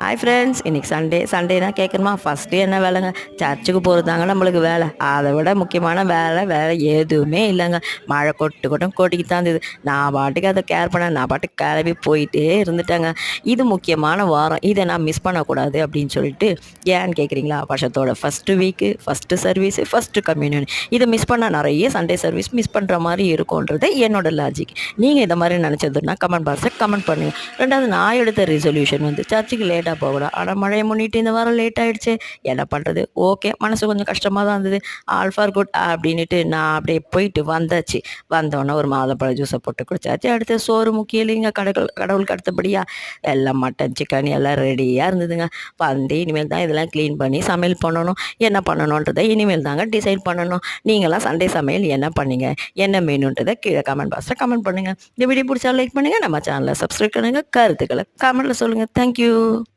Hi friends இன்னைக்கு Sunday சண்டேனா கேட்கணுமா ஃபஸ்ட்டு என்ன வேலைங்க? சர்ச்சுக்கு போகிறதாங்க நம்மளுக்கு வேலை. அதை விட முக்கியமான வேலை வேலை எதுவுமே இல்லைங்க. மழை கொட்டு கொட்டும் கொட்டிக்கிட்டு தான் இருந்தது. நான் பாட்டுக்கு அதை கேர் பண்ண நான் பாட்டுக்கு கிளம்பி போயிட்டே இருந்துட்டேங்க. இது முக்கியமான வாரம். இதை நான் மிஸ் பண்ணக்கூடாது அப்படின்னு சொல்லிட்டு ஏன்னு கேட்குறீங்களா வருஷத்தோட first week first service first communion இதை மிஸ் பண்ணால் நிறைய சண்டே சர்வீஸ் மிஸ் பண்ணுற மாதிரி இருக்கும்ன்றது என்னோட லாஜிக் நீங்கள் இதை மாதிரி நினச்சதுன்னா கமெண்ட் பாக்ஸை கமெண்ட் பண்ணுங்கள் ரெண்டாவது நான் எடுத்த ரிசொல்யூஷன் வந்து சர்ச்சுக்கு லேட் லேட்டாக போகணும். ஆனால் மழையை முன்னிட்டு இந்த வாரம் லேட் ஆகிடுச்சு என்ன பண்ணுறது ஓகே மனசு கொஞ்சம் கஷ்டமாக தான் இருந்தது. ஆல் ஃபார் குட் அப்படின்ட்டு நான் அப்படியே போயிட்டு வந்தாச்சு. வந்தோடனே ஒரு மாதப்பழம் ஜூஸை போட்டு குடிச்சாச்சு. அடுத்து சோறு முக்கியம் இல்லைங்க. கடவுள் கடவுளுக்கு அடுத்தபடியா எல்லாம் மட்டன் சிக்கன் எல்லாம் ரெடியாக இருந்ததுங்க. வந்து இனிமேல் தான் இதெல்லாம் க்ளீன் பண்ணி சமையல் பண்ணணும். என்ன பண்ணணுன்றதை இனிமேல் தாங்க டிசைட் பண்ணணும். நீங்களாம் சண்டே சமையல் என்ன பண்ணீங்க? என்ன மெனுன்றதை கீழே கமெண்ட் பாக்ஸில் கமெண்ட் பண்ணுங்கள் இந்த வீடியோ பிடிச்சா லைக் பண்ணுங்கள் நம்ம சேனலை சப்ஸ்கிரைப் பண்ணுங்கள் கருத்துக்களை கமெண்ட்டில் சொல்லுங்கள் தேங்க்யூ